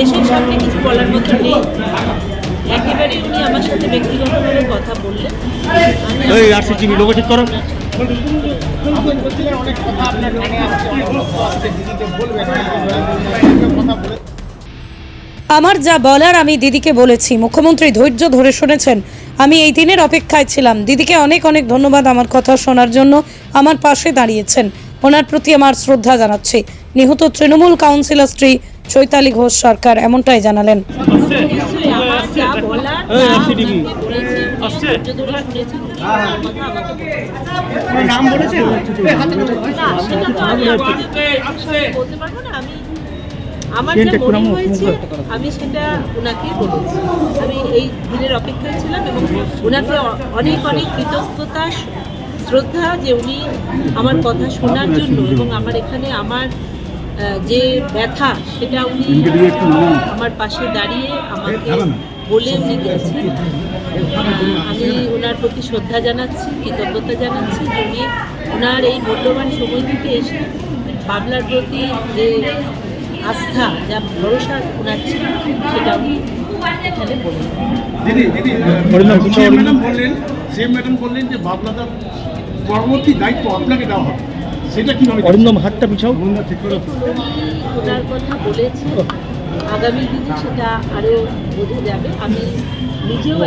প্রেসের সামনে কিছু বলার মতো নেই। একেবারে উনি আমার সাথে ব্যক্তিগতভাবে কথা বললেন। আমার যা বলার আমি দিদিকে বলেছি। মুখ্যমন্ত্রী ধৈর্য ধরে শুনেছেন। আমি এই দিনের অপেক্ষায় ছিলাম। দিদিকে অনেক অনেক ধন্যবাদ আমার কথা শোনার জন্য। আমার পাশে দাঁড়িয়েছেন। ওনার প্রতি আমার শ্রদ্ধা জানাচ্ছি। নিহত তৃণমূল কাউন্সিলর স্ত্রী চৈতালি ঘোষ সরকার এমনটাই জানালেন। আমার আমি সেটা বলেছি। আমি এই দিনের অপেক্ষায় ছিলাম অনেক অনেক কৃতজ্ঞতা, শ্রদ্ধা যে উনি আমার কথা শোনার জন্য এবং আমার এখানে আমার যে ব্যথা সেটা উনি আমার পাশে দাঁড়িয়ে আমাকে বলে উনি গেছেন আমি ওনার প্রতি শ্রদ্ধা জানাচ্ছি কৃতজ্ঞতা জানাচ্ছি যে উনি ওনার এই মূল্যবান সময় থেকে এসে বাংলার প্রতি যে আস্থা যা ভরসা ওনার ছিল সেটা উনি এখানে। ম্যাডাম বললেন ম্যাডাম বললেন যে বাবলাদার পরবর্তী দায়িত্ব আপনাকে দেওয়া হবে। সেটা কীভাবে অরিন্দম হাতটা পিছাও। ঠিক করে ওনার কথা বলেছে। আগামী দিনে সেটা আরও বোঝা যাবে। আমি নিজেও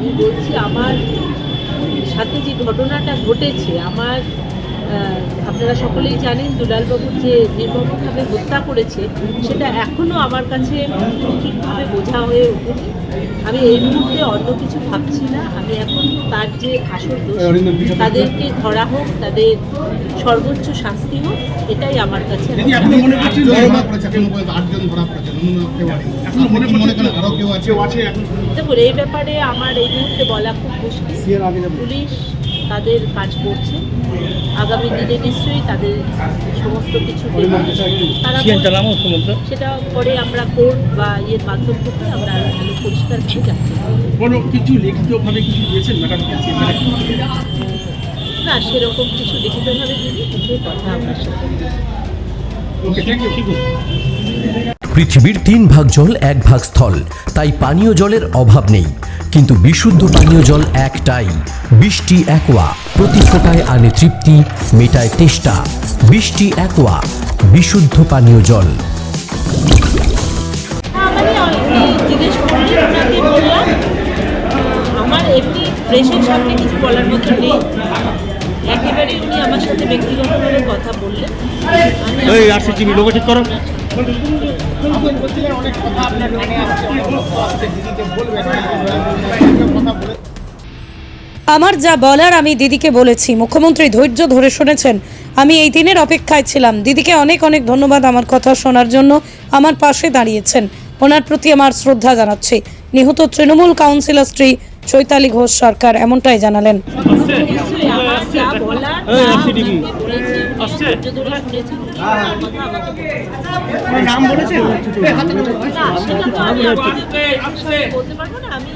আমি বলছি আমার সাথে যে ঘটনাটা ঘটেছে আমার আপনারা সকলেই জানেন দুলালবাবুর যে নির্মমভাবে হত্যা করেছে সেটা এখনও আমার কাছে ঠিকভাবে বোঝা হয়ে ওঠেনি। আমি এই মুহূর্তে অন্য কিছু ভাবছি না। আমি এখন তার যে আসল দোষ তাদেরকে ধরা হোক তাদের সর্বোচ্চ শাস্তি হোক এটাই আমার কাছে মনে মনে মনে দেখুন এই ব্যাপারে আমার এই মুহূর্তে বলা খুব মুশকিল। পুলিশ তাদের কাজ করছে। আগামী দিনে নিশ্চয়ই তাদের সমস্ত কিছু সেটা পরে আমরা কোর্ট বা ইয়ের মাধ্যম থেকে আমরা আরও পরিষ্কার করে। কোনো কিছু লিখিতভাবে কিছু দিয়েছেন ম্যাডাম? না সেরকম কিছু লিখিতভাবে দিদি কিন্তু কথা আপনার সাথে ওকে থ্যাংক ইউ পৃথিবীর তিন ভাগ জল এক ভাগ স্থল। তাই পানীয় জলের অভাব নেই। কিন্তু বিশুদ্ধ পানীয় জল একটাই। বৃষ্টি একোয়া প্রতি ফোটায় আনে তৃপ্তি মেটায় তেষ্টা। বৃষ্টি একোয়া বিশুদ্ধ পানীয় জল। বললাম আহ, আমার এমনি প্রেসের সামনে কিছু বলার মতো নেই। একেবারে উনি আমার সাথে ব্যক্তিগতভাবে কথা বললেন। আমি এই আসছে চিনি লোক ঠিক করো। আমার যা বলার আমি দিদিকে বলেছি। মুখ্যমন্ত্রী ধৈর্য ধরে শুনেছেন। আমি এই দিনের অপেক্ষায় ছিলাম। দিদিকে অনেক অনেক ধন্যবাদ আমার কথা শোনার জন্য। আমার পাশে দাঁড়িয়েছেন। ওনার প্রতি আমার শ্রদ্ধা জানাচ্ছি। নিহত তৃণমূল কাউন্সিলর স্ত্রী চৈতালি ঘোষ সরকার এমনটাই জানালেন। বলেছি, নাম বলেছেন বলতে পারব না, আমি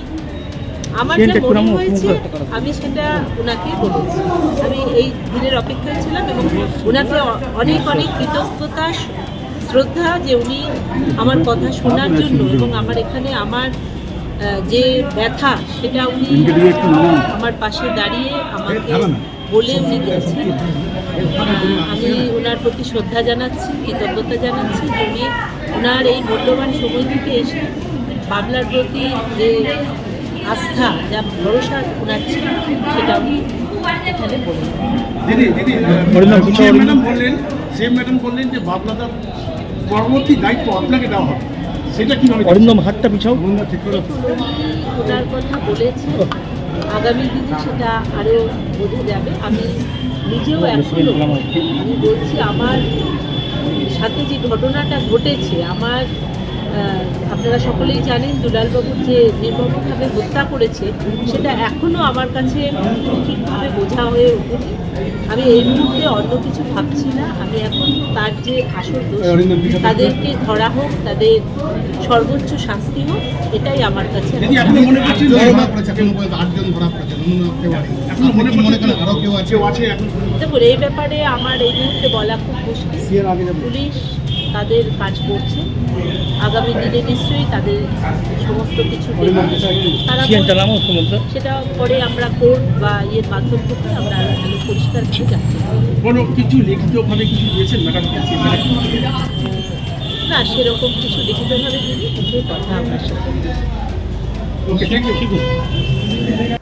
আমার যা মনে হয়েছে। আমি সেটা ওনাকে বলেছি আমি এই দিনের অপেক্ষায় ছিলাম এবং ওনাকে অনেক অনেক কৃতজ্ঞতা শ্রদ্ধা যে উনি আমার কথা শোনার জন্য এবং আমার এখানে আমার যে ব্যথা সেটা উনি আমার পাশে দাঁড়িয়ে আমাকে বলে উনি গেছেন আমি ওনার প্রতি শ্রদ্ধা জানাচ্ছি কৃতজ্ঞতা জানাচ্ছি। উনি ওনার এই মূল্যবান সময় থেকে এসে বাংলার প্রতি যে আস্থা যা ভরসা ওনার ছিল সেটা উনি এখানে অরিন্দম। ম্যাডাম বললেন সিএম ম্যাডাম বললেন যে বাবলাদার পরবর্তী দায়িত্ব আপনাকে দেওয়া হবে। সেটা কীভাবে অরিন্দম হাতটা পিছাও। ঠিক করে ওনার কথা বলেছে আগামী দিনে সেটা আরও বোঝা যাবে। আমি নিজেও এখনও আমি বলছি, আমার সাথে যে ঘটনাটা ঘটেছে, আমার আপনারা সকলেই জানেন দুলালবাবুর যে নির্মমভাবে হত্যা করেছে সেটা এখনও আমার কাছে ঠিকভাবে বোঝা হয়ে ওঠেনি। আমি এই মুহূর্তে অন্য কিছু ভাবছি না। আমি এখন তার যে আসল দোষ তাদেরকে ধরা হোক তাদের সর্বোচ্চ শাস্তি হোক এটাই আমার কাছে মনে মনে মনে দেখুন এই ব্যাপারে আমার এই মুহূর্তে বলা খুব মুশকিল। পুলিশ তাদের কাজ করছে। আগামী দিনে নিশ্চয়ই তাদের সমস্ত কিছু তারা সেটা পরে আমরা কোর্ট বা ইয়ের মাধ্যম থেকে আমরা আরও পরিষ্কার করে। কোনো কিছু লিখিতভাবে কিছু দিয়েছেন ম্যাডাম না সেরকম কিছু লিখিতভাবে দিদি কিন্তু কথা আপনার সাথে ওকে থ্যাংক ইউ ঠিক আছে।